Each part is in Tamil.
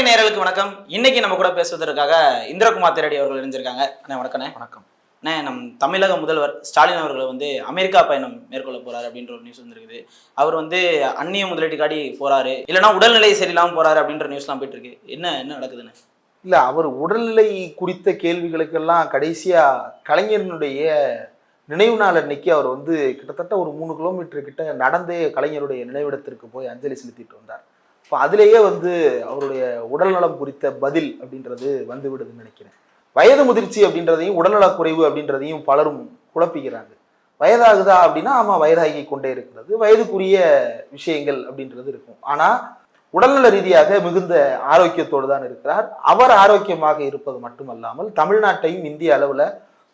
வணக்கமே நேயர்களுக்கு வணக்கம். இன்னைக்கு நம்ம கூட பேசுவதற்காக இந்திரகுமார் திரடி அவர்கள் இணைஞ்சிருக்காங்க. அண்ணே வணக்கண்ணே. வணக்கம். அண்ணே நம் தமிழக முதல்வர் ஸ்டாலின் அவர்கள் வந்து அமெரிக்கா பயணம் மேற்கொள்ள போறாரு அப்படின்ற ஒரு நியூஸ் வந்திருக்குது. அவர் வந்து அந்நிய முதலீட்டுக்காடி போறாரு. இல்லைன்னா உடல்நிலை சரியில்லாம போறாரு அப்படின்ற நியூஸ்லாம் போயிட்டு இருக்கு என்ன என்ன நடக்குதுன்னு இல்ல அவர் உடல்நிலை குறித்த கேள்விகளுக்கெல்லாம் கடைசியா கலைஞரினுடைய நினைவு நாள் அன்னைக்கு அவர் வந்து கிட்டத்தட்ட ஒரு மூணு கிலோமீட்டர் கிட்ட நடந்தே கலைஞருடைய நினைவிடத்திற்கு போய் அஞ்சலி செலுத்திட்டு வந்தார். இப்போ அதுலேயே வந்து அவருடைய உடல்நலம் குறித்த பதில் அப்படின்றது வந்து விடுதுன்னு நினைக்கிறேன். வயது முதிர்ச்சி அப்படின்றதையும் உடல்நலக் குறைவு அப்படின்றதையும் பலரும் குழப்பிக்கிறாங்க. வயதாகுதா அப்படின்னா ஆமாம் வயதாகி கொண்டே இருக்கிறது. வயதுக்குரிய விஷயங்கள் அப்படின்றது இருக்கும். ஆனால் உடல்நல ரீதியாக மிகுந்த ஆரோக்கியத்தோடு தான் இருக்கிறார். அவர் ஆரோக்கியமாக இருப்பது மட்டுமல்லாமல் தமிழ்நாட்டையும் இந்திய அளவில்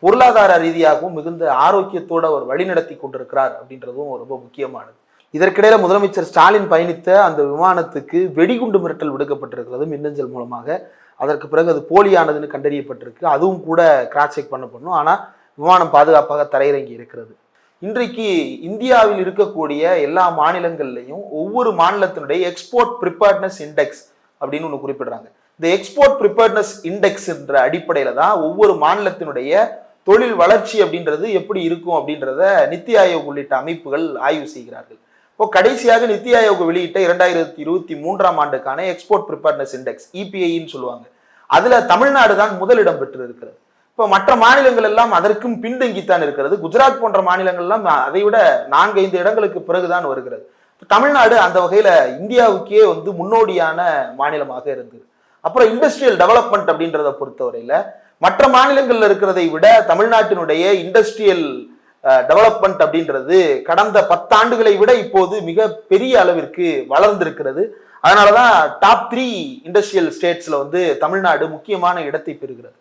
பொருளாதார ரீதியாகவும் மிகுந்த ஆரோக்கியத்தோடு அவர் வழிநடத்தி கொண்டிருக்கிறார் அப்படின்றதும் ரொம்ப முக்கியமானது. இதற்கிடையில் முதலமைச்சர் ஸ்டாலின் பயணித்த அந்த விமானத்துக்கு வெடிகுண்டு மிரட்டல் விடுக்கப்பட்டிருக்கிறது மின்னஞ்சல் மூலமாக. அதற்கு பிறகு அது போலியானதுன்னு கண்டறியப்பட்டிருக்கு. அதுவும் கூட கிராஸ் செக் பண்ணப்படணும். ஆனால் விமானம் பாதுகாப்பாக தரையிறங்கி இருக்கிறது. இன்றைக்கு இந்தியாவில் இருக்கக்கூடிய எல்லா மாநிலங்கள்லையும் ஒவ்வொரு மாநிலத்தினுடைய எக்ஸ்போர்ட் ப்ரிப்பேர்ட்னஸ் இண்டெக்ஸ் அப்படின்னு ஒன்று குறிப்பிடுறாங்க. இந்த எக்ஸ்போர்ட் ப்ரிப்பேர்ட்னஸ் இண்டெக்ஸ் என்ற அடிப்படையில் தான் ஒவ்வொரு மாநிலத்தினுடைய தொழில் வளர்ச்சி அப்படின்றது எப்படி இருக்கும் அப்படின்றத நித்தி ஆயோக் உள்ளிட்ட அமைப்புகள் ஆய்வு செய்கிறார்கள். இப்போ கடைசியாக நித்தி ஆயோக் வெளியிட்ட இரண்டாயிரத்தி இருபத்தி மூன்றாம் ஆண்டுக்கான எக்ஸ்போர்ட் ப்ரிப்பேர்னஸ் இண்டெக்ஸ் இபிஐன்னு சொல்லுவாங்க. அதுல தமிழ்நாடு தான் முதலிடம் பெற்று இருக்கிறது இப்போ மற்ற மாநிலங்கள் எல்லாம் அதற்கும் பின்தங்கித்தான் இருக்கிறது. குஜராத் போன்ற மாநிலங்கள் எல்லாம் அதை விட நான்கு ஐந்து இடங்களுக்கு பிறகுதான் வருகிறது. தமிழ்நாடு அந்த வகையில இந்தியாவுக்கே வந்து முன்னோடியான மாநிலமாக இருந்தது. அப்புறம் இண்டஸ்ட்ரியல் டெவலப்மெண்ட் அப்படின்றத பொறுத்தவரையில மற்ற மாநிலங்கள்ல இருக்கிறதை விட தமிழ்நாட்டினுடைய இண்டஸ்ட்ரியல் டெவலப்மெண்ட் அப்படின்றது கடந்த பத்தாண்டுகளை விட இப்போது மிக பெரிய அளவிற்கு வளர்ந்திருக்கிறது. அதனாலதான் டாப் த்ரீ இண்டஸ்ட்ரியல் ஸ்டேட்ஸில் வந்து தமிழ்நாடு முக்கியமான இடத்தை பெறுகிறது.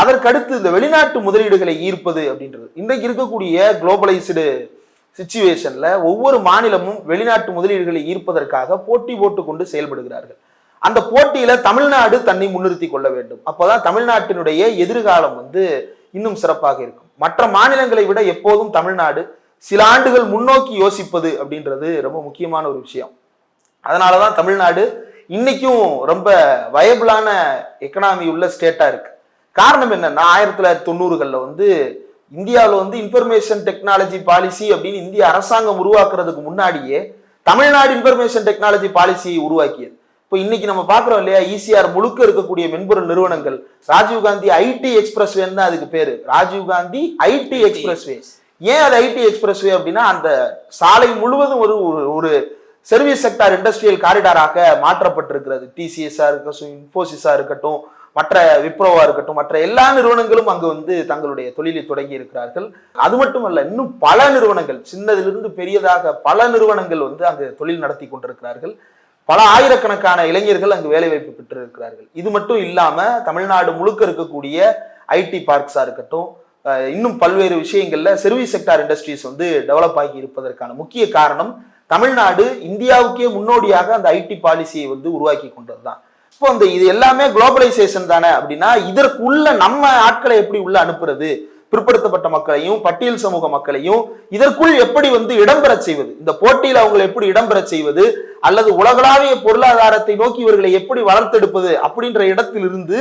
அதற்கடுத்து இந்த வெளிநாட்டு முதலீடுகளை ஈர்ப்பது அப்படின்றது. இன்றைக்கு இருக்கக்கூடிய குளோபலைஸ்டு சுச்சுவேஷனில் ஒவ்வொரு மாநிலமும் வெளிநாட்டு முதலீடுகளை ஈர்ப்பதற்காக போட்டி போட்டு கொண்டு செயல்படுகிறார்கள். அந்த போட்டியில தமிழ்நாடு தன்னை முன்னிறுத்தி கொள்ள வேண்டும். அப்போதான் தமிழ்நாட்டினுடைய எதிர்காலம் வந்து இன்னும் சிறப்பாக இருக்கும். மற்ற மாநிலங்களை விட எப்போதும் தமிழ்நாடு சில ஆண்டுகள் முன்னோக்கி யோசிப்பது அப்படின்றது ரொம்ப முக்கியமான ஒரு விஷயம். அதனாலதான் தமிழ்நாடு இன்னைக்கும் ரொம்ப வயபிளான எக்கனாமி உள்ள ஸ்டேட்டா இருக்கு. காரணம் என்னன்னா ஆயிரத்தி தொள்ளாயிரத்தி தொண்ணூறுகளில் வந்து இந்தியாவில் வந்து இன்ஃபர்மேஷன் டெக்னாலஜி பாலிசி அப்படின்னு இந்திய அரசாங்கம் உருவாக்குறதுக்கு முன்னாடியே தமிழ்நாடு இன்ஃபர்மேஷன் டெக்னாலஜி பாலிசியை உருவாக்கியது. இப்போ இன்னைக்கு நம்ம பார்க்குறோம் இல்லையா? ஈசிஆர் முழுக்க இருக்கக்கூடிய மென்பொருள் நிறுவனங்கள். ராஜீவ் காந்தி ஐடி எக்ஸ்பிரஸ் தான் அதுக்கு பேரு. Rajiv Gandhi IT expressway ஏன் அது ஐடி எக்ஸ்பிரஸ் வே அப்படின்னா அந்த சாலை முழுவதும் ஒரு ஒரு- சர்வீஸ் செக்டார் இண்டஸ்ட்ரியல் காரிடாராக மாற்றப்பட்டிருக்கிறது. டிசிஎஸ்ஆ இருக்கட்டும் இன்ஃபோசிஸா இருக்கட்டும் மற்ற விப்ரோவா இருக்கட்டும் மற்ற எல்லா நிறுவனங்களும் அங்கு வந்து தங்களுடைய தொழிலை தொடங்கி இருக்கிறார்கள். அது மட்டுமல்ல இன்னும் பல நிறுவனங்கள் சின்னதிலிருந்து பெரியதாக பல நிறுவனங்கள் வந்து அங்கு தொழில் நடத்தி கொண்டிருக்கிறார்கள். பல ஆயிரக்கணக்கான இளைஞர்கள் அங்கு வேலைவாய்ப்பு பெற்றிருக்கிறார்கள். இது மட்டும் இல்லாம தமிழ்நாடு முழுக்க இருக்கக்கூடிய ஐடி பார்க்ஸா இருக்கட்டும் இன்னும் பல்வேறு விஷயங்கள்ல சர்வீஸ் செக்டார் இண்டஸ்ட்ரீஸ் வந்து டெவலப் ஆகி இருப்பதற்கான முக்கிய காரணம் தமிழ்நாடு இந்தியாவுக்கே முன்னோடியாக அந்த ஐடி பாலிசியை வந்து உருவாக்கி கொண்டதுதான். இப்போ அந்த இது எல்லாமே குளோபலைசேஷன் தானே அப்படின்னா இதற்குள்ள நம்ம ஆட்களை எப்படி உள்ள அனுப்புறது? பிற்படுத்தப்பட்ட மக்களையும் பட்டியல் சமூக மக்களையும் இதற்குள் எப்படி வந்து இடம்பெற செய்வது? இந்த போட்டியில் அவங்களை எப்படி இடம்பெற செய்வது? அல்லது உலகளாவிய பொருளாதாரத்தை நோக்கி இவர்களை எப்படி வளர்த்தெடுப்பது? அப்படின்ற இடத்திலிருந்து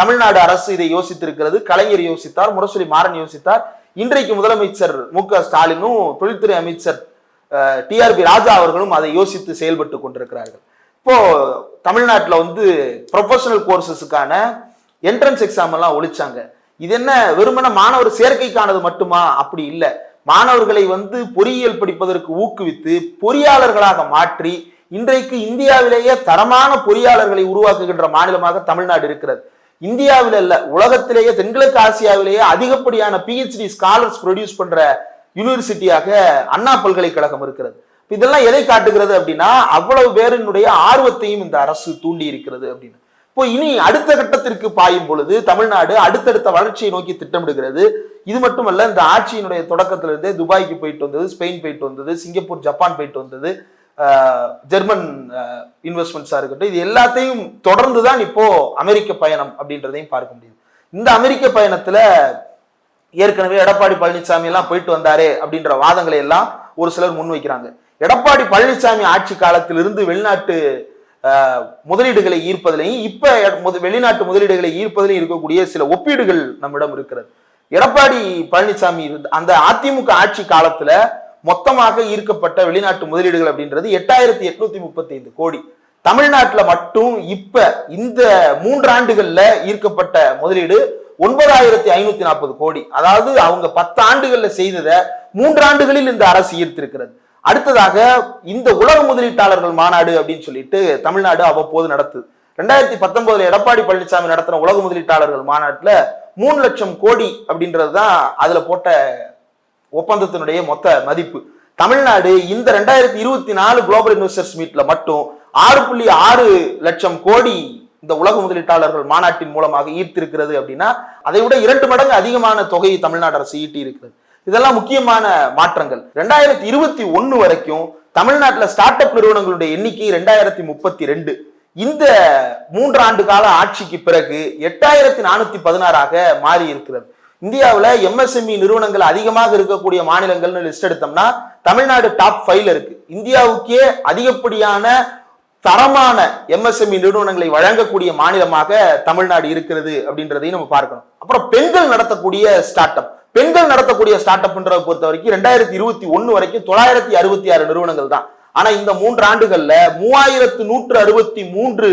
தமிழ்நாடு அரசு இதை யோசித்திருக்கிறது. கலைஞர் யோசித்தார் முரசொலி மாறன் யோசித்தார். இன்றைக்கு முதலமைச்சர் மு. க. ஸ்டாலினும் தொழில்துறை அமைச்சர் டிஆர்பி ராஜா அவர்களும் அதை யோசித்து செயல்பட்டு கொண்டிருக்கிறார்கள். இப்போ தமிழ்நாட்டில் வந்து ப்ரொஃபஷனல் கோர்சஸுக்கான என்ட்ரன்ஸ் எக்ஸாம் எல்லாம் ஒழிச்சாங்க. இது என்ன வெறுமன மாணவர் சேர்க்கைக்கானது மட்டுமா? அப்படி இல்லை. மாணவர்களை வந்து பொறியியல் படிப்பதற்கு ஊக்குவித்து பொறியாளர்களாக மாற்றி இன்றைக்கு இந்தியாவிலேயே தரமான பொறியாளர்களை உருவாக்குகின்ற மாநிலமாக தமிழ்நாடு இருக்கிறது. இந்தியாவில் அல்ல உலகத்திலேயே தென்கிழக்கு ஆசியாவிலேயே அதிகப்படியான பிஹெச்டி ஸ்காலர்ஸ் ப்ரொடியூஸ் பண்ற யூனிவர்சிட்டியாக அண்ணா பல்கலைக்கழகம் இருக்கிறது. இதெல்லாம் எதை காட்டுகிறது அப்படின்னா அவ்வளவு பேரினுடைய ஆர்வத்தையும் இந்த அரசு தூண்டி இருக்கிறது அப்படின்னு. இப்போ இனி அடுத்த கட்டத்திற்கு பாயும் பொழுது தமிழ்நாடு அடுத்தடுத்த வளர்ச்சியை நோக்கி திட்டமிடுகிறது. இது மட்டுமல்ல இந்த ஆட்சியினுடைய தொடக்கத்திலிருந்தே துபாய்க்கு போயிட்டு வந்தது ஸ்பெயின் போயிட்டு வந்தது சிங்கப்பூர் ஜப்பான் போயிட்டு வந்தது ஜெர்மன் இன்வெஸ்ட்மெண்ட்ஸாக இருக்கட்டும். இது எல்லாத்தையும் தொடர்ந்து தான் இப்போ அமெரிக்க பயணம் அப்படின்றதையும் பார்க்க முடியுது. இந்த அமெரிக்க பயணத்துல ஏற்கனவே எடப்பாடி பழனிசாமி எல்லாம் போயிட்டு வந்தாரே அப்படின்ற வாதங்களை எல்லாம் ஒரு சிலர் முன்வைக்கிறாங்க. எடப்பாடி பழனிசாமி ஆட்சி காலத்திலிருந்து வெளிநாட்டு முதலீடுகளை ஈர்ப்பதிலையும் இப்ப வெளிநாட்டு முதலீடுகளை ஈர்ப்பதிலையும் இருக்கக்கூடிய சில ஒப்பீடுகள் நம்மிடம் இருக்கிறது. எடப்பாடி பழனிசாமி அந்த அதிமுக ஆட்சி காலத்துல மொத்தமாக ஈர்க்கப்பட்ட வெளிநாட்டு முதலீடுகள் அப்படின்றது எட்டாயிரத்தி எட்நூத்தி முப்பத்தி ஐந்து கோடி. தமிழ்நாட்டுல மட்டும் இப்ப இந்த மூன்றாண்டுகள்ல ஈர்க்கப்பட்ட முதலீடு ஒன்பதாயிரத்தி ஐநூத்தி நாற்பது கோடி. அதாவது அவங்க பத்து ஆண்டுகள்ல செய்ததை மூன்றாண்டுகளில் இந்த அரசு ஈர்த்திருக்கிறது. அடுத்ததாக இந்த உலக முதலீட்டாளர்கள் மாநாடு அப்படின்னு சொல்லிட்டு தமிழ்நாடு அவ்வப்போது நடத்துது. ரெண்டாயிரத்தி பத்தொன்பதுல எடப்பாடி பழனிசாமி நடத்தின உலக முதலீட்டாளர்கள் மாநாட்டுல மூணு லட்சம் கோடி அப்படின்றது தான் அதுல போட்ட ஒப்பந்தத்தினுடைய மொத்த மதிப்பு. தமிழ்நாடு இந்த ரெண்டாயிரத்தி இருபத்தி நாலு குளோபல் இன்வெஸ்டர்ஸ் மீட்ல மட்டும் ஆறு புள்ளி ஆறு லட்சம் கோடி இந்த உலக முதலீட்டாளர்கள் மாநாட்டின் மூலமாக ஈர்த்திருக்கிறது அப்படின்னா அதை விட இரண்டு மடங்கு அதிகமான தொகையை தமிழ்நாடு அரசு ஈட்டி இருக்கிறது இதெல்லாம் முக்கியமான மாற்றங்கள். ரெண்டாயிரத்தி இருபத்தி ஒன்னு வரைக்கும் தமிழ்நாட்டுல ஸ்டார்ட் அப் நிறுவனங்களுடைய எண்ணிக்கை ரெண்டாயிரத்தி முப்பத்தி ரெண்டு. இந்த மூன்று ஆண்டு கால ஆட்சிக்கு பிறகு எட்டாயிரத்தி நானூத்தி பதினாறாக மாறி இருக்கிறது. இந்தியாவுல எம்எஸ்எம்இ நிறுவனங்கள் அதிகமாக இருக்கக்கூடிய மாநிலங்கள்னு லிஸ்ட் எடுத்தோம்னா தமிழ்நாடு டாப் ஃபைவ்ல இருக்கு. இந்தியாவுக்கே அதிகப்படியான தரமான எம்எஸ்எம்இ நிறுவனங்களை வழங்கக்கூடிய மாநிலமாக தமிழ்நாடு இருக்கிறது அப்படின்றதையும் நம்ம பார்க்கணும். அப்புறம் பெண்கள் நடத்தக்கூடிய ஸ்டார்ட் அப் பெண்கள் நடத்தக்கூடிய ஸ்டார்ட் அப்ன்றதை பொறுத்த வரைக்கும் ரெண்டாயிரத்தி இருபத்தி ஒன்னு வரைக்கும் தொள்ளாயிரத்தி அறுபத்தி ஆறு நிறுவனங்கள் தான். ஆனா இந்த மூன்று ஆண்டுகள்ல மூவாயிரத்து நூற்று அறுபத்தி மூன்று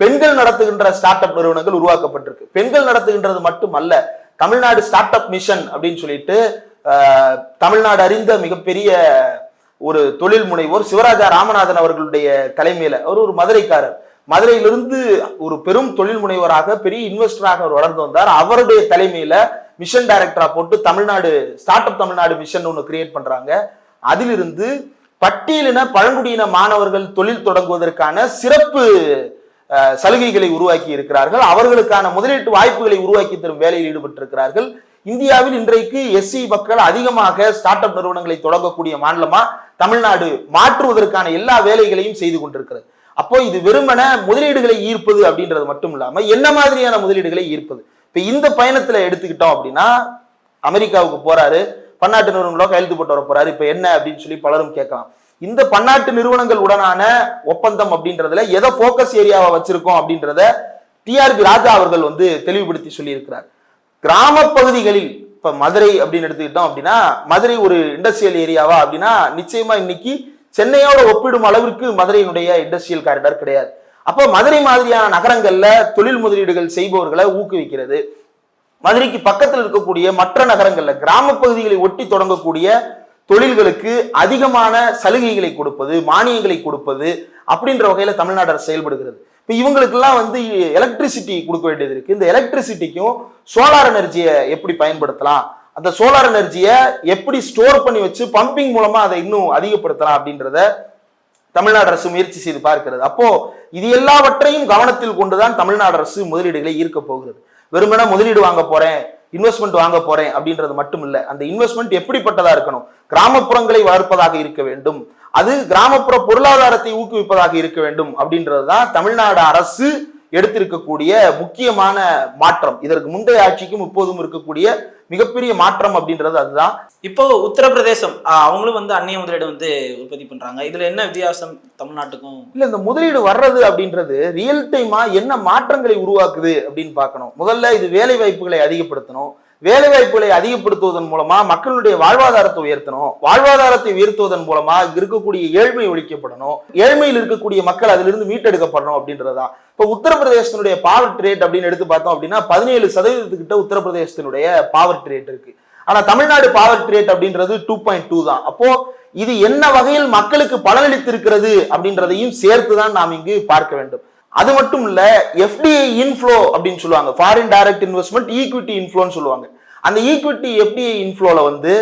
பெண்கள் நடத்துகின்ற ஸ்டார்ட் அப் நிறுவனங்கள் உருவாக்கப்பட்டிருக்கு. பெண்கள் நடத்துகின்றது மட்டுமல்ல தமிழ்நாடு ஸ்டார்ட் அப் மிஷன் அப்படின்னு சொல்லிட்டு தமிழ்நாடு அறிந்த மிகப்பெரிய ஒரு தொழில் முனைவோர் சிவராஜா ராமநாதன் அவர்களுடைய தலைமையில அவர் ஒரு மதுரைக்காரர். மதுரையிலிருந்து ஒரு பெரும் தொழில் முனைவராக பெரிய இன்வெஸ்டராக அவர் வளர்ந்து வந்தார். அவருடைய தலைமையில மிஷன் டைரக்டரா போட்டு Tamil Nadu start up Tamil Nadu mission ஒன்று கிரியேட் பண்றாங்க. அதிலிருந்து பட்டியலின பழங்குடியின மாணவர்கள் தொழில் தொடங்குவதற்கான சிறப்பு அஹ், சலுகைகளை உருவாக்கி இருக்கிறார்கள். அவர்களுக்கான முதலீட்டு வாய்ப்புகளை உருவாக்கி தரும் வேலையில் ஈடுபட்டிருக்கிறார்கள். இந்தியாவில் இன்றைக்கு எஸ்சி மக்கள் அதிகமாக ஸ்டார்ட் அப் நிறுவனங்களை தொடங்கக்கூடிய மாநிலமா தமிழ்நாடு மாற்றுவதற்கான எல்லா வேலைகளையும் செய்து கொண்டிருக்கிறது. அப்போ இது வெறுமன முதலீடுகளை ஈர்ப்பது அப்படின்றது மட்டும் இல்லாம என்ன மாதிரியான முதலீடுகளை ஈர்ப்பது? இப்போ இந்த பயணத்தில் எடுத்துக்கிட்டோம் அப்படின்னா அமெரிக்காவுக்கு போறாரு பன்னாட்டு நிறுவனங்களோ கையெழுத்து போட்டு வர போறாரு இப்போ என்ன அப்படின்னு சொல்லி பலரும் கேட்கலாம். இந்த பன்னாட்டு நிறுவனங்கள் உடனான ஒப்பந்தம் அப்படின்றதுல எதை ஃபோக்கஸ் ஏரியாவை வச்சிருக்கோம் அப்படின்றத டிஆர்பி ராஜா அவர்கள் வந்து தெளிவுபடுத்தி சொல்லியிருக்கிறார். கிராம பகுதிகளில் இப்ப மதுரை அப்படின்னு எடுத்துக்கிட்டோம் அப்படின்னா மதுரை ஒரு இண்டஸ்ட்ரியல் ஏரியாவா அப்படின்னா நிச்சயமா இன்னைக்கு சென்னையோட ஒப்பிடும் அளவிற்கு மதுரையினுடைய இண்டஸ்ட்ரியல் காரிடார் கிடையாது. அப்போ மதுரை மாதிரியான நகரங்கள்ல தொழில் முதலீடுகள் செய்பவர்களை ஊக்குவிக்கிறது. மதுரைக்கு பக்கத்தில் இருக்கக்கூடிய மற்ற நகரங்கள்ல கிராம பகுதிகளை ஒட்டி தொடங்கக்கூடிய தொழில்களுக்கு அதிகமான சலுகைகளை கொடுப்பது மானியங்களை கொடுப்பது அப்படின்ற வகையில தமிழ்நாடு அரசு செயல்படுகிறது. இப்போ இவங்களுக்கெல்லாம் வந்து எலக்ட்ரிசிட்டி கொடுக்க வேண்டியது இருக்கு. இந்த எலக்ட்ரிசிட்டிக்கும் சோலார் எனர்ஜியை எப்படி பயன்படுத்தலாம்? அந்த சோலார் எனர்ஜியை எப்படி ஸ்டோர் பண்ணி வச்சு பம்பிங் மூலமா அதை இன்னும் அதிகப்படுத்தலாம் அப்படின்றத தமிழ்நாடு அரசு முயற்சி செய்து பார்க்கிறது. அப்போ இது எல்லாவற்றையும் கவனத்தில் கொண்டுதான் தமிழ்நாடு அரசு முதலீடுகளை ஈர்க்க போகிறது. வெறுமனே முதலீடு வாங்க போறேன் இன்வெஸ்ட்மெண்ட் வாங்க போறேன் அப்படின்றது மட்டும் இல்லை அந்த இன்வெஸ்ட்மெண்ட் எப்படிப்பட்டதா இருக்கணும்? கிராமப்புறங்களை வளர்ப்பதாக இருக்க வேண்டும். அது கிராமப்புற பொருளாதாரத்தை ஊக்குவிப்பதாக இருக்க வேண்டும் அப்படின்றது தான் தமிழ்நாடு அரசு எடுத்திருக்கக்கூடிய முக்கியமான மாற்றம். இதற்கு முந்தைய ஆட்சிக்கும் இப்போதும் இருக்கக்கூடிய மிகப்பெரிய மாற்றம் அப்படின்றது அதுதான். இப்போ உத்தரப்பிரதேசம் அவங்களும் வந்து அந்நிய முதலீடு வந்து உற்பத்தி பண்றாங்க. இதுல என்ன வித்தியாசம் தமிழ்நாட்டுக்கும்? இல்ல இந்த முதலீடு வர்றது அப்படின்றது ரியல் டைமா என்ன மாற்றங்களை உருவாக்குது அப்படின்னு பார்க்கணும். முதல்ல இது வேலை வாய்ப்புகளை அதிகப்படுத்தணும். வேலைவாய்ப்புகளை அதிகப்படுத்துவதன் மூலமா மக்களுடைய வாழ்வாதாரத்தை உயர்த்தணும். வாழ்வாதாரத்தை உயர்த்துவதன் மூலமா இருக்கக்கூடிய ஏழ்மை ஒழிக்கப்படணும். ஏழ்மையில் இருக்கக்கூடிய மக்கள் அதிலிருந்து மீட்டெடுக்கப்படணும் அப்படின்றதுதான். இப்போ உத்தரப்பிரதேசத்தினுடைய பாவர் ரேட் அப்படின்னு எடுத்து பார்த்தோம் அப்படின்னா பதினேழு சதவீதத்துக்கிட்ட உத்தரப்பிரதேசத்தினுடைய பாவர்ட்டி ரேட் இருக்கு. ஆனா தமிழ்நாடு பாவர்ட் ரேட் அப்படின்றது டூ பாயிண்ட் டூ தான். அப்போ இது என்ன வகையில் மக்களுக்கு பலனளித்திருக்கிறது அப்படின்றதையும் சேர்த்து தான் நாம் இங்கு பார்க்க வேண்டும். அது மட்டும் இல்ல எஃப்டிஐ இன்ஃப்ளோ அப்படின்னு சொல்லுவாங்க. ஃபாரின் டைரக்ட் இன்வெஸ்ட்மெண்ட் ஈக்விட்டி இன்ஃப்ளோன்னு சொல்லுவாங்க. அந்த ஈக்விட்டி எஃப்டிஐ இன்ஃப்ளோல வந்து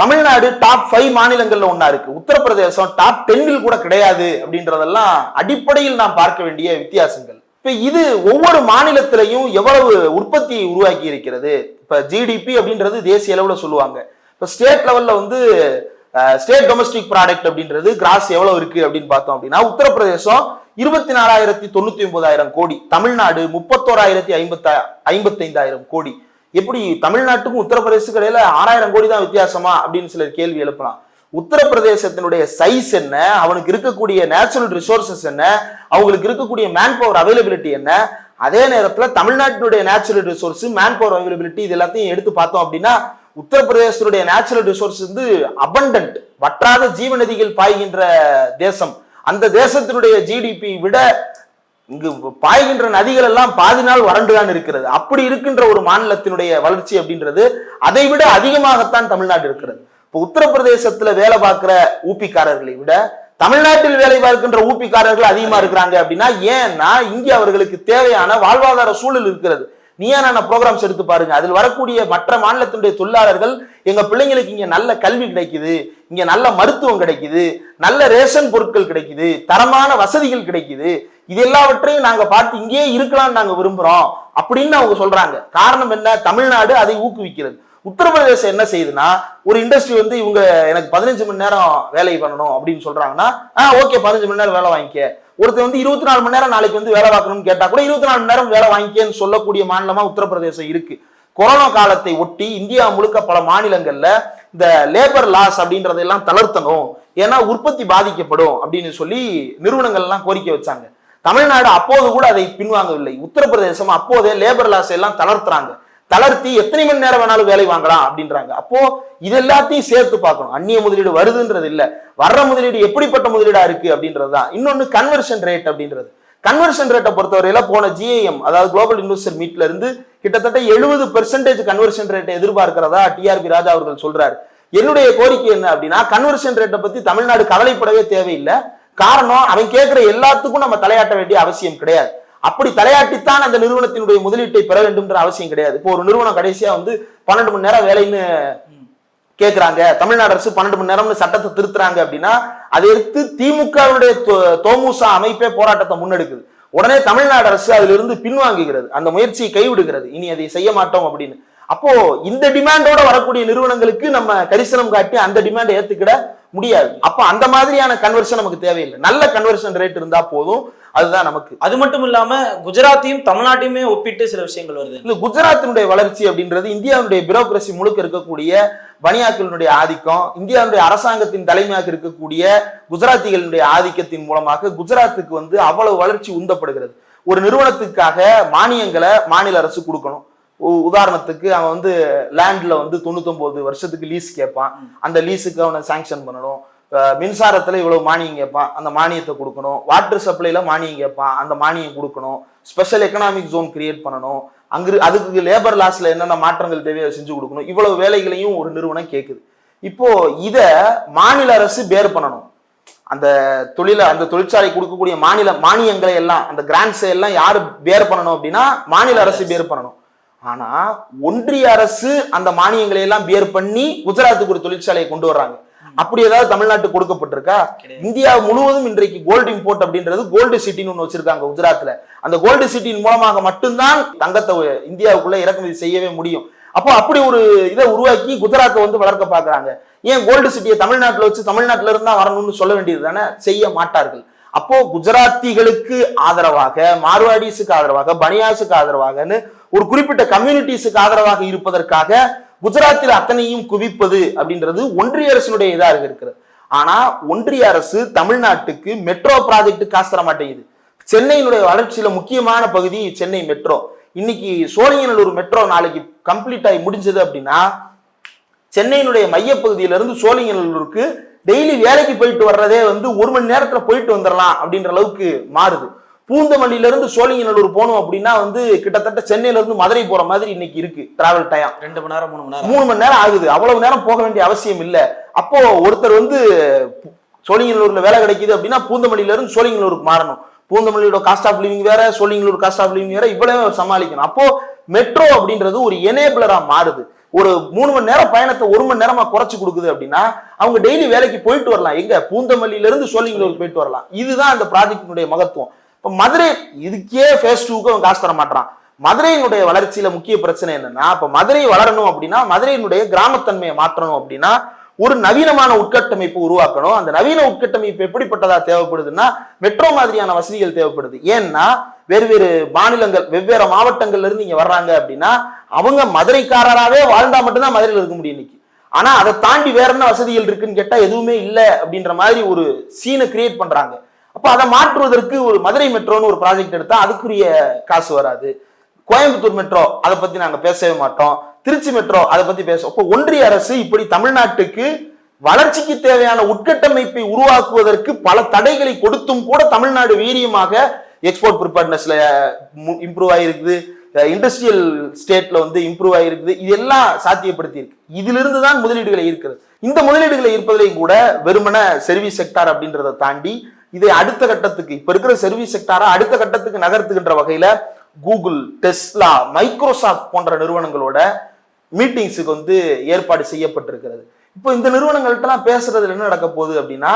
தமிழ்நாடு டாப் ஃபைவ் மாநிலங்கள்ல ஒன்றா இருக்கு. உத்தரப்பிரதேசம் டாப் டென்னில் கூட கிடையாது அப்படின்றதெல்லாம் அடிப்படையில் நாம் பார்க்க வேண்டிய வித்தியாசங்கள். இப்ப இது ஒவ்வொரு மாநிலத்திலையும் எவ்வளவு உற்பத்தியை உருவாக்கி இருக்கிறது? இப்ப ஜிடிபி அப்படின்றது தேசிய அளவுல சொல்லுவாங்க. இப்ப ஸ்டேட் லெவல்ல வந்து ஸ்டேட் டொமஸ்டிக் ப்ராடக்ட் அப்படின்றது கிராஸ் எவ்வளவு இருக்கு அப்படின்னு பார்த்தோம் அப்படின்னா உத்தரப்பிரதேசம் இருபத்தி நாலாயிரத்தி தொண்ணூத்தி ஒன்பதாயிரம் கோடி. தமிழ்நாடு முப்பத்தோராயிரத்தி ஐம்பத்தா ஐம்பத்தைந்தாயிரம் கோடி. எப்படி தமிழ்நாட்டுக்கும் உத்தரப்பிரதேசத்துக்கு இடையில ஆறாயிரம் கோடி தான் வித்தியாசமா அப்படின்னு சிலர் கேள்வி எழுப்பலாம். உத்தரப்பிரதேசத்தினுடைய சைஸ் என்ன? அவனுக்கு இருக்கக்கூடிய நேச்சுரல் ரிசோர்சஸ் என்ன? அவங்களுக்கு இருக்கக்கூடிய மேன் பவர் அவைலபிலிட்டி என்ன? அதே நேரத்தில் தமிழ்நாட்டினுடைய natural resource man power availability இது எல்லாத்தையும் எடுத்து பார்த்தோம் அப்படின்னா உத்தரப்பிரதேசத்துடைய நேச்சுரல் ரிசோர்ஸ் வந்து அபண்டன்ட் வற்றாத ஜீவநதிகள் பாய்கின்ற தேசம். அந்த தேசத்தினுடைய ஜிடிபி விட இங்கு பாய்கின்ற நதிகள் எல்லாம் பாதி நாள் வறண்டுதான் இருக்கிறது. அப்படி இருக்கின்ற ஒரு மாநிலத்தினுடைய வளர்ச்சி அப்படின்றது அதை விட அதிகமாகத்தான் தமிழ்நாடு இருக்கிறது. இப்போ உத்தரப்பிரதேசத்துல வேலை பார்க்கிற ஊப்பிக்காரர்களை விட தமிழ்நாட்டில் வேலை பார்க்கின்ற ஊப்பிக்காரர்கள் அதிகமா இருக்கிறாங்க அப்படின்னா ஏன்னா இங்கே அவர்களுக்கு தேவையான வாழ்வாதார சூழல் இருக்கிறது. நீயான ப்ரோக்ராம்ஸ் எடுத்து பாருங்க? அதில் வரக்கூடிய மற்ற மாநிலத்தினுடைய தொழிலாளர்கள் எங்க பிள்ளைங்களுக்கு இங்க நல்ல கல்வி கிடைக்குது. இங்க நல்ல மருத்துவம் கிடைக்குது நல்ல ரேஷன் பொருட்கள் கிடைக்குது தரமான வசதிகள் கிடைக்குது. இது எல்லாவற்றையும் நாங்க பார்த்து இங்கேயே இருக்கலாம்னு நாங்க விரும்புறோம் அப்படின்னு அவங்க சொல்றாங்க. காரணம் என்ன? தமிழ்நாடு அதை ஊக்குவிக்கிறது. உத்தரப்பிரதேசம் என்ன செய்யுதுன்னா ஒரு இண்டஸ்ட்ரி வந்து இவங்க எனக்கு பதினஞ்சு மணி நேரம் வேலை பண்ணணும் அப்படின்னு சொல்றாங்கன்னா ஆ ஓகே பதினஞ்சு மணி நேரம் வேலை வாங்கிக்க. ஒருத்தர் வந்து இருபத்தி நாலு மணி நேரம் நாளைக்கு வந்து வேலை பார்க்கணும்னு கேட்டா கூட இருபத்தி நாலு மணி நேரம் வேலை வாங்கிக்கன்னு சொல்லக்கூடிய மாநிலமா உத்தரப்பிரதேசம் இருக்கு. கொரோனா காலத்தை ஒட்டி இந்தியா முழுக்க பல மாநிலங்கள்ல இந்த லேபர் லாஸ் அப்படின்றதெல்லாம் தளர்த்தணும். ஏன்னா உற்பத்தி பாதிக்கப்படும் அப்படின்னு சொல்லி நிறுவனங்கள் எல்லாம் கோரிக்கை வச்சாங்க. தமிழ்நாடு அப்போது கூட அதை பின்வாங்கவில்லை. உத்தரப்பிரதேசம் அப்போதே லேபர் லாஸ் எல்லாம் தளர்த்துறாங்க. தளர்த்தி எத்தனை மணி நேரம் வேணாலும் வேலை வாங்கலாம் அப்படின்றாங்க. அப்போ இது எல்லாத்தையும் சேர்த்து பார்க்கணும். அந்நிய முதலீடு வருதுன்றது இல்ல வர்ற முதலீடு எப்படிப்பட்ட முதலீடா இருக்கு அப்படின்றது தான் இன்னொன்னு கன்வர்ஷன் ரேட் அப்படின்றது. கன்வர்ஷன் ரேட்டை பொறுத்தவரையில போன ஜிஏஎம் அதாவது குளோபல் இன்வெஸ்டர் மீட்ல இருந்து கிட்டத்தட்ட எழுபது பெர்சன்டேஜ் கன்வர்ஷன் ரேட்டை எதிர்பார்க்கிறதா டிஆர்பி ராஜா அவர்கள் சொல்றாரு. என்னுடைய கோரிக்கை என்ன அப்படின்னா கன்வர்ஷன் ரேட்டை பத்தி தமிழ்நாடு கவலைப்படவே தேவையில்லை. காரணம் அவன் கேட்கிற எல்லாத்துக்கும் நம்ம தலையாட்ட வேண்டிய அவசியம் கிடையாது. அப்படி தலையாட்டித்தான் அந்த நிறுவனத்தினுடைய முதலீட்டை பெற வேண்டும்ன்ற அவசியம் கிடையாது. இப்போ ஒரு நிறுவனம் கடைசியா வந்து பன்னெண்டு மணி நேரம் வேலைன்னு கேக்குறாங்க. தமிழ்நாடு அரசு பன்னெண்டு மணி நேரம்னு சட்டத்தை திருத்துறாங்க அப்படின்னா அதை எடுத்து திமுகவுடைய தோமுசா அமைப்பே போராட்டத்தை முன்னெடுக்குது. உடனே தமிழ்நாடு அரசு அதிலிருந்து பின்வாங்குகிறது. அந்த முயற்சியை கைவிடுகிறது. இனி அதை செய்ய மாட்டோம் அப்படின்னு. அப்போ இந்த டிமாண்டோட வரக்கூடிய நிறுவனங்களுக்கு நம்ம கரிசனம் காட்டி அந்த டிமாண்டை ஏத்துக்கிட முடியாது. அப்ப அந்த மாதிரியான கன்வர்ஷன் நமக்கு தேவையில்லை. நல்ல கன்வர்ஷன் ரேட் இருந்தா போதும். அதுதான் நமக்கு. அது மட்டும் இல்லாம குஜராத்தையும் தமிழ்நாட்டையுமே ஒப்பிட்டு சில விஷயங்கள் வருது. இந்த குஜராத்தினுடைய வளர்ச்சி அப்படின்றது இந்தியாவுடைய பியூரோக்ரசி முழுக்க இருக்கக்கூடிய பனியாக்களினுடைய ஆதிக்கம் இந்தியாவுடைய அரசாங்கத்தின் தலைமையாக இருக்கக்கூடிய குஜராத்திகளினுடைய ஆதிக்கத்தின் மூலமாக குஜராத்துக்கு வந்து அவ்வளவு வளர்ச்சி உந்தப்படுகிறது. ஒரு நிறுவனத்துக்காக மானியங்களை மாநில அரசு கொடுக்கணும். உதாரணத்துக்கு அவன் வந்து லேண்ட்ல வந்து தொண்ணூத்தொன்பது வருஷத்துக்கு லீஸ் கேட்பான். அந்த லீஸுக்கு அவனை சாங்ஷன் பண்ணணும். அஹ் மின்சாரத்துல இவ்வளவு மானியம் கேட்பான். அந்த மானியத்தை கொடுக்கணும். வாட்டர் சப்ளைல மானியம் கேட்பான். அந்த மானியம் கொடுக்கணும். ஸ்பெஷல் எக்கனாமிக் ஜோன் கிரியேட் பண்ணணும். அங்கு அதுக்கு லேபர் லாஸ்ல என்னென்ன மாற்றங்கள் தேவையோ அதை செஞ்சு கொடுக்கணும். இவ்வளவு வேலைகளையும் ஒரு நிறுவனம் கேட்குது. இப்போ இத மாநில அரசு பேர் பண்ணணும். அந்த தொழில அந்த தொழிற்சாலை கொடுக்கக்கூடிய மாநில மானியங்களை எல்லாம் அந்த கிராண்ட்ஸை எல்லாம் யாரு பேர் பண்ணணும் அப்படின்னா மாநில அரசு பேர் பண்ணணும். ஆனா ஒன்றிய அரசு அந்த மானியங்களை எல்லாம் பேர் பண்ணி குஜராத்துக்கு ஒரு தொழிற்சாலையை கொண்டு வர்றாங்க. அப்படி ஏதாவது தமிழ்நாட்டுக்கு கொடுக்கப்பட்டிருக்கா. இந்தியா முழுவதும் இன்றைக்கு கோல்டு இம்போர்ட் அப்படின்றது கோல்டு சிட்டின்னு ஒன்று வச்சிருக்காங்க குஜராத்ல. அந்த கோல்டு சிட்டியின் மூலமாக மட்டும்தான் தங்கத்தை இந்தியாவுக்குள்ள இறக்குமதி செய்யவே முடியும். அப்போ அப்படி ஒரு இதை உருவாக்கி குஜராத்தை வந்து வளர்க்க பார்க்கறாங்க. ஏன் கோல்டு சிட்டியை தமிழ்நாட்டுல வச்சு தமிழ்நாட்டுல இருந்தா வரணும்னு சொல்ல வேண்டியது தானே? செய்ய மாட்டார்கள். அப்போ குஜராத்திகளுக்கு ஆதரவாக மார்வாடிஸுக்கு ஆதரவாக பனியாஸுக்கு ஆதரவாகன்னு ஒரு குறிப்பிட்ட கம்யூனிட்டிஸுக்கு ஆதரவாக இருப்பதற்காக குஜராத்தில் அத்தனையும் குவிப்பது அப்படின்றது ஒன்றிய அரசினுடைய இதாக இருக்கிறது. ஆனா ஒன்றிய அரசு தமிழ்நாட்டுக்கு மெட்ரோ ப்ராஜெக்ட் காசு தர மாட்டேங்குது. சென்னையினுடைய வளர்ச்சியில முக்கியமான பகுதி சென்னை மெட்ரோ. இன்னைக்கு சோழிங்கநல்லூர் மெட்ரோ நாளைக்கு கம்ப்ளீட் ஆகி முடிஞ்சது அப்படின்னா சென்னையினுடைய மையப்பகுதியிலிருந்து சோழிங்கநல்லூருக்கு டெய்லி வேலைக்கு போயிட்டு வர்றதே வந்து ஒரு மணி நேரத்துல போயிட்டு வந்துடலாம் அப்படின்ற அளவுக்கு மாறுது. பூந்தமல்லியில இருந்து சோழிங்கநல்லூர் போகணும் அப்படின்னா வந்து கிட்டத்தட்ட சென்னையில இருந்து மதுரை போற மாதிரி இன்னைக்கு இருக்கு டிராவல் டைம் ரெண்டு மணி நேரம் மூணு மணி நேரம். மூணு மணி நேரம் ஆகுது. அவ்வளவு நேரம் போக வேண்டிய அவசியம் இல்ல. அப்போ ஒருத்தர் வந்து சோழிங்கநல்லூர்ல வேலை கிடைக்குது அப்படின்னா பூந்தமல்லியில இருந்து சோழிங்கநல்லூருக்கு மாறணும். பூந்தமல்லியோட காஸ்ட் ஆஃப் லிவிங் வேற சோழிங்கநல்லூர் காஸ்ட் ஆஃப் லிவிங் வேற இவ்வளவு சமாளிக்கணும். அப்போ மெட்ரோ அப்படின்றது ஒரு எனேபிளரா மாறுது. ஒரு மூணு மணி நேரம் பயணத்தை ஒரு மணி நேரமா குறைச்சு கொடுக்குது அப்படின்னா அவங்க டெய்லி வேலைக்கு போயிட்டு வரலாம். எங்க? பூந்தமல்லியில இருந்து சோழிங்கநல்லூர் போயிட்டு வரலாம். இதுதான் அந்த ப்ராஜெக்டினுடைய மகத்துவம். இப்போ மதுரை இதுக்கே ஃபேஸ் டூக்கு அவன் காசு தர மாட்டான் மதுரையினுடைய வளர்ச்சியில முக்கிய பிரச்சனை என்னன்னா இப்ப மதுரை வளரணும் அப்படின்னா மதுரையினுடைய கிராமத்தன்மையை மாற்றணும் அப்படின்னா ஒரு நவீனமான உட்கட்டமைப்பு உருவாக்கணும். அந்த நவீன உட்கட்டமைப்பு எப்படிப்பட்டதா தேவைப்படுதுன்னா மெட்ரோ மாதிரியான வசதிகள் தேவைப்படுது. ஏன்னா வேறு வேறு மாநிலங்கள் வெவ்வேறு மாவட்டங்கள்ல இருந்து இங்க வர்றாங்க அப்படின்னா அவங்க மதுரைக்காரராகவே வாழ்ந்தா மட்டும்தான் மதுரையில் இருக்க முடியும் இன்னைக்கு. ஆனா அதை தாண்டி வேற என்ன வசதிகள் இருக்குன்னு கேட்டா எதுவுமே இல்லை அப்படின்ற மாதிரி ஒரு சீனை கிரியேட் பண்றாங்க. அப்போ அதை மாற்றுவதற்கு ஒரு மதுரை மெட்ரோன்னு ஒரு ப்ராஜெக்ட் எடுத்தால் அதுக்குரிய காசு வராது. கோயம்புத்தூர் மெட்ரோ அதை பத்தி நாங்க பேசவே மாட்டோம். திருச்சி மெட்ரோ அதை பத்தி பேச அப்போ ஒன்றிய அரசு இப்படி தமிழ்நாட்டுக்கு வளர்ச்சிக்கு தேவையான உட்கட்டமைப்பை உருவாக்குவதற்கு பல தடைகளை கொடுத்தும் கூட தமிழ்நாடு வீரியமாக எக்ஸ்போர்ட் ப்ரிப்பேர்னஸ்ல இம்ப்ரூவ் ஆகிருக்குது இண்டஸ்ட்ரியல் ஸ்டேட்ல வந்து இம்ப்ரூவ் ஆகிருக்குது இதெல்லாம் சாத்தியப்படுத்தி இருக்கு இதிலிருந்து தான் முதலீடுகளை இருக்கிறது இந்த முதலீடுகளை இருப்பதிலையும் கூட வெறுமன சர்வீஸ் செக்டார் அப்படின்றத தாண்டி இதை அடுத்த கட்டத்துக்கு இப்ப இருக்கிற சர்வீஸ் செக்டாரா அடுத்த கட்டத்துக்கு நகர்த்துகின்ற வகையில கூகுள் டெஸ்லா மைக்ரோசாஃப்ட் போன்ற நிறுவனங்களோட மீட்டிங்ஸுக்கு வந்து ஏற்பாடு செய்யப்பட்டிருக்கிறது. இப்போ இந்த நிறுவனங்கள்ட்டலாம் பேசுறதுல என்ன நடக்க போகுது அப்படின்னா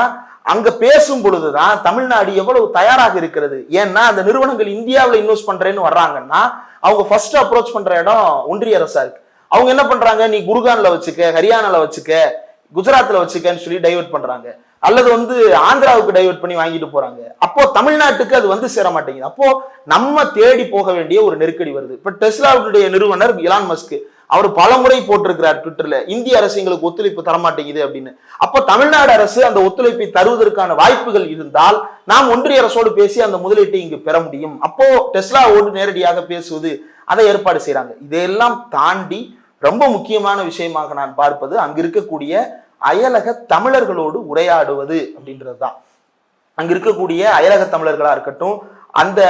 அங்க பேசும் பொழுதுதான் தமிழ்நாடு எவ்வளவு தயாராக இருக்கிறது? ஏன்னா அந்த நிறுவனங்கள் இந்தியாவில் இன்வெஸ்ட் பண்றேன்னு வர்றாங்கன்னா அவங்க ஃபர்ஸ்ட் அப்ரோச் பண்ற இடம் ஒன்றிய அரசா இருக்கு. அவங்க என்ன பண்றாங்க? நீ குருகான்ல வச்சுக்க ஹரியானால வச்சுக்க குஜராத்ல வச்சுக்கன்னு சொல்லி டைவர்ட் பண்றாங்க. அல்லது வந்து ஆந்திராவுக்கு டைவர்ட் பண்ணி வாங்கிட்டு போறாங்க. அப்போ தமிழ்நாட்டுக்கு அது வந்து சேர மாட்டேங்குது. அப்போ நம்ம தேடி போக வேண்டிய ஒரு நெருக்கடி வருது. இப்ப டெஸ்லாவுடைய நிறுவனர் இலான் மஸ்க் அவர் பல முறை போட்டிருக்கிறார் ட்விட்டர்ல இந்திய அரசு எங்களுக்கு ஒத்துழைப்பு தர மாட்டேங்குது அப்படின்னு. அப்போ தமிழ்நாடு அரசு அந்த ஒத்துழைப்பை தருவதற்கான வாய்ப்புகள் இருந்தால் நாம் ஒன்றிய அரசோடு பேசி அந்த முதலீட்டை இங்கு பெற முடியும். அப்போ டெஸ்லாவோடு நேரடியாக பேசுவது அதை ஏற்பாடு செய்யறாங்க இதையெல்லாம் தாண்டி ரொம்ப முக்கியமான விஷயமாக நான் பார்ப்பது அங்க இருக்கக்கூடிய அயலக தமிழர்களோடு உரையாடுவது அப்படின்றது தான் அங்க இருக்கக்கூடிய அயலக தமிழர்களா இருக்கட்டும் அந்த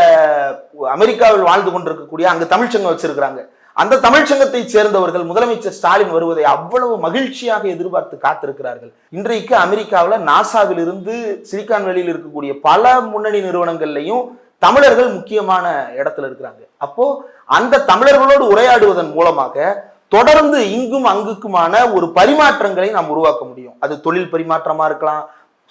அமெரிக்காவில் வாழ்ந்து கொண்டிருக்கக்கூடிய அங்க தமிழ்ச்சங்கம் வச்சிருக்கிறாங்க. அந்த தமிழ்ச்சங்கத்தை சேர்ந்தவர்கள் முதலமைச்சர் ஸ்டாலின் வருவதை அவ்வளவு மகிழ்ச்சியாக எதிர்பார்த்து காத்திருக்கிறார்கள். இன்றைக்கு அமெரிக்காவில் நாசாவில் இருந்து சிலிகான் வேலியில் இருக்கக்கூடிய பல முன்னணி நிறுவனங்கள்லையும் தமிழர்கள் முக்கியமான இடத்துல இருக்கிறாங்க. அப்போ அந்த தமிழர்களோடு உரையாடுவதன் மூலமாக தொடர்ந்து இங்கும் அங்குக்குமான ஒரு பரிமாற்றங்களை நாம் உருவாக்க முடியும். அது தொழில் பரிமாற்றமா இருக்கலாம்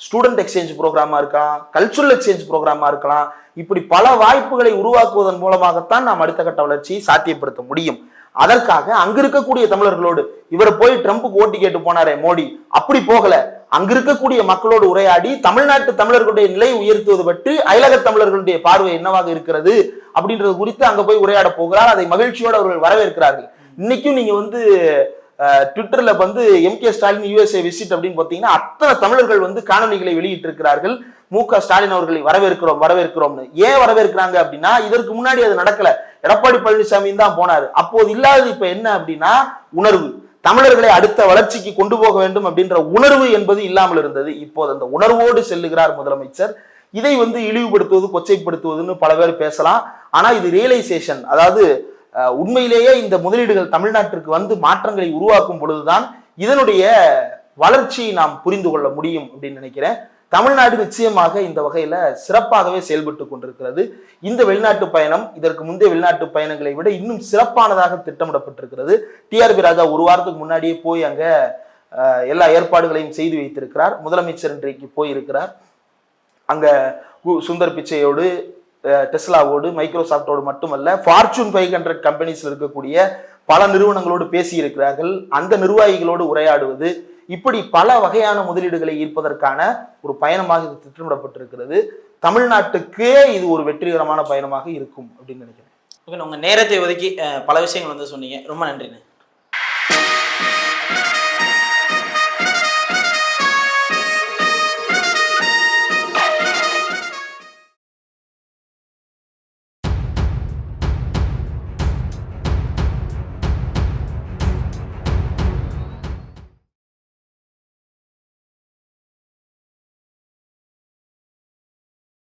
ஸ்டூடெண்ட் எக்ஸ்சேஞ்ச் ப்ரோக்ராமா இருக்கலாம் கல்ச்சுரல் எக்ஸ்சேஞ்ச் ப்ரோக்ராமா இருக்கலாம். இப்படி பல வாய்ப்புகளை உருவாக்குவதன் மூலமாகத்தான் நாம் அடுத்த கட்ட வளர்ச்சியை சாத்தியப்படுத்த முடியும். அதற்காக அங்க இருக்கக்கூடிய தமிழர்களோடு இவர் போய் ட்ரம்ப்புக்கு ஓட்டு கேட்டு போனாரே மோடி அப்படி போகல. அங்க இருக்கக்கூடிய மக்களோடு உரையாடி தமிழ்நாட்டு தமிழர்களுடைய நிலை உயர்த்துவது பற்றி அயலக தமிழர்களுடைய பார்வை என்னவாக இருக்கிறது அப்படின்றது குறித்து அங்க போய் உரையாட போகிறார். அதை மகிழ்ச்சியோடு அவர்கள் வரவேற்கிறார்கள். இன்னைக்கும் நீங்க வந்து ட்விட்டரில் ட்விட்டர்ல வந்து M K Stalin USA visit அப்படின்னு பார்த்தீங்கன்னா அத்தனை தமிழர்கள் வந்து காணொலிகளை வெளியிட்டு இருக்கிறார்கள் மு க ஸ்டாலின் அவர்களை வரவேற்கிறோம் வரவேற்கிறோம்னு. ஏன் வரவேற்கிறாங்க அப்படின்னா இதற்கு முன்னாடி அது நடக்கல. எடப்பாடி பழனிசாமி தான் போனாரு. அப்போது இல்லாதது இப்ப என்ன அப்படின்னா உணர்வு. தமிழர்களை அடுத்த வளர்ச்சிக்கு கொண்டு போக வேண்டும் அப்படின்ற உணர்வு என்பது இல்லாமல் இருந்தது. இப்போது அந்த உணர்வோடு செல்லுகிறார் முதலமைச்சர். இதை வந்து இழிவுபடுத்துவது கொச்சைப்படுத்துவதுன்னு பல பேர் பேசலாம். ஆனா இது ரியலைசேஷன் அதாவது உண்மையிலேயே இந்த முதலீடுகள் தமிழ்நாட்டிற்கு வந்து மாற்றங்களை உருவாக்கும் பொழுதுதான் இதனுடைய வளர்ச்சியை நாம் புரிந்து கொள்ள முடியும் அப்படின்னு நினைக்கிறேன். தமிழ்நாடு நிச்சயமாக இந்த வகையில சிறப்பாகவே செயல்பட்டு கொண்டிருக்கிறது. இந்த வெளிநாட்டு பயணம் இதற்கு முந்தைய வெளிநாட்டு பயணங்களை விட இன்னும் சிறப்பானதாக திட்டமிடப்பட்டிருக்கிறது. டிஆர்பி ராஜா ஒரு வாரத்துக்கு முன்னாடியே போய் அங்க எல்லா ஏற்பாடுகளையும் செய்து வைத்திருக்கிறார். முதலமைச்சர் இன்றைக்கு போயிருக்கிறார். அங்க சுந்தர் பிச்சையோடு டெஸ்லாவோடு மைக்ரோசாஃப்டோடு மட்டுமல்ல ஃபார்ச்சூன் ஃபைவ் ஹண்ட்ரட் கம்பெனிஸில் இருக்கக்கூடிய பல நிறுவனங்களோடு பேசியிருக்கிறார்கள். அந்த நிர்வாகிகளோடு உரையாடுவது இப்படி பல வகையான முதலீடுகளை ஈர்ப்பதற்கான ஒரு பயணமாக இது திட்டமிடப்பட்டிருக்கிறது. தமிழ்நாட்டுக்கே இது ஒரு வெற்றிகரமான பயணமாக இருக்கும் அப்படின்னு நினைக்கிறேன். ஓகே உங்க நேரத்தை ஒதுக்கி பல விஷயங்கள் வந்து சொன்னீங்க. ரொம்ப நன்றிண்ணே.